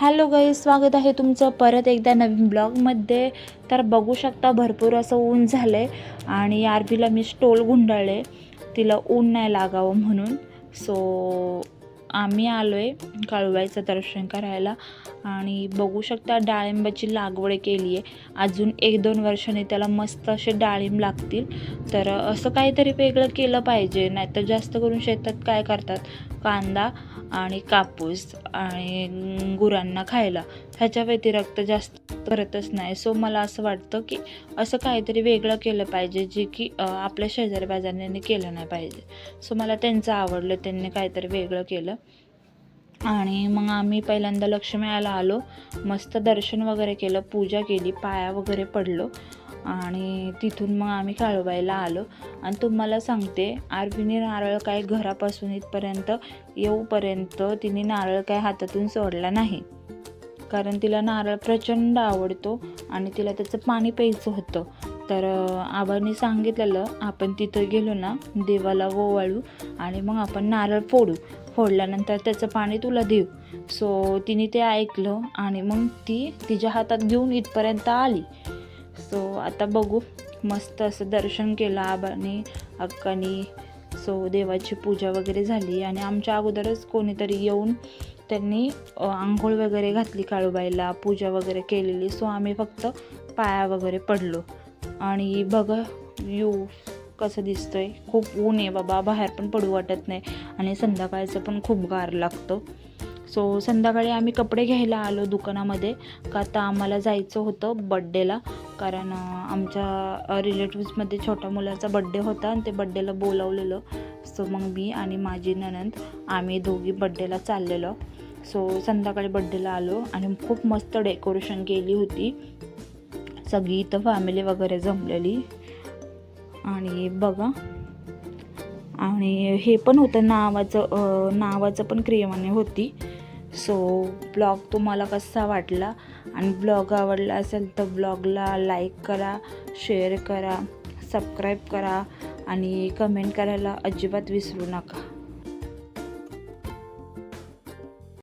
Hello गाई स्वागत आहे तुमचं परत एकदा नवीन ब्लॉगमध्ये तर बघू शकता भरपूर असं ऊन झालं आहे आणि आरबीला मी स्टोल गुंडाळले. तिला ऊन नाही लागावं म्हणून. सो आम्ही आलो आहे काळूबाईचं दर्शन करायला. आणि बघू शकता डाळिंबाची लागवड केली आहे अजून एक दोन वर्षांनी त्याला मस्त असे डाळिंब लागतील. तर असं काहीतरी वेगळं केलं पाहिजे. नाहीतर जास्त करून शेतात काय करतात? कांदा आणि कापूस आणि गुरांना खायला. ह्याच्या व्यतिरिक्त जास्त करतच नाही. सो मला असं वाटतं की असं काहीतरी वेगळं केलं पाहिजे जे की आपल्या शेजारी बाजारांनी केलं नाही पाहिजे. सो मला त्यांचं आवडलं त्यांनी काहीतरी वेगळं केलं. आणि मग आम्ही पहिल्यांदा लक्ष्मीला आलो. मस्त दर्शन वगैरे केलं पूजा केली पाया वगैरे पडलो. आणि तिथून मग आम्ही काळूबाईला आलो. आणि तुम्हाला सांगते आरवीने नारळ काय घरापासून इथपर्यंत येऊपर्यंत तिने नारळ काय हातातून सोडला नाही. कारण तिला नारळ प्रचंड आवडतो आणि तिला त्याचं पाणी प्यायचं होतं. तर आबांनी सांगितलेलं आपण तिथं गेलो ना देवाला ओवाळू आणि मग आपण नारळ फोडू. फोडल्यानंतर त्याचं पाणी तुला देऊ. सो तिने ते ऐकलं आणि मग ती तिच्या हातात घेऊन इथपर्यंत आली. सो आता बघू. मस्त असं दर्शन केलं आबाने अक्कानी. सो देवाची पूजा वगैरे झाली आणि आमच्या अगोदरच कोणीतरी येऊन त्यांनी आंघोळ वगैरे घातली काळूबाईला पूजा वगैरे केलेली. सो आम्ही फक्त पाया वगैरे पडलो. आणि बघा यू कसं दिसतंय. खूप ऊन आहे बाबा बाहेर पण पडू वाटत नाही. आणि संध्याकाळचं पण खूप गार लागतं. सो संध्याकाळी आम्ही कपडे घ्यायला आलो दुकानामध्ये का आता आम्हाला जायचं होतं बड्डेला कारण आमच्या रिलेटिव्समध्ये छोट्या मुलाचा बड्डे होता आणि ते बड्डेला बोलावलेलं. सो मग मी आणि माझी ननंद आम्ही दोघी बड्डेला चाललेलो. सो संध्याकाळी बड्डेला आलो आणि खूप मस्त डेकोरेशन केली होती. सगळी इथं फॅमिली वगैरे जमलेली. आणि बघा. आणि हे पण होतं नावाचं नावाचं पण क्रियमाने होती. सो ब्लॉग तुम्हाला कसा वाटला? आणि ब्लॉग आवडला असेल तर ब्लॉगला लाईक करा शेअर करा सबस्क्राईब करा आणि कमेंट करायला अजिबात विसरू नका.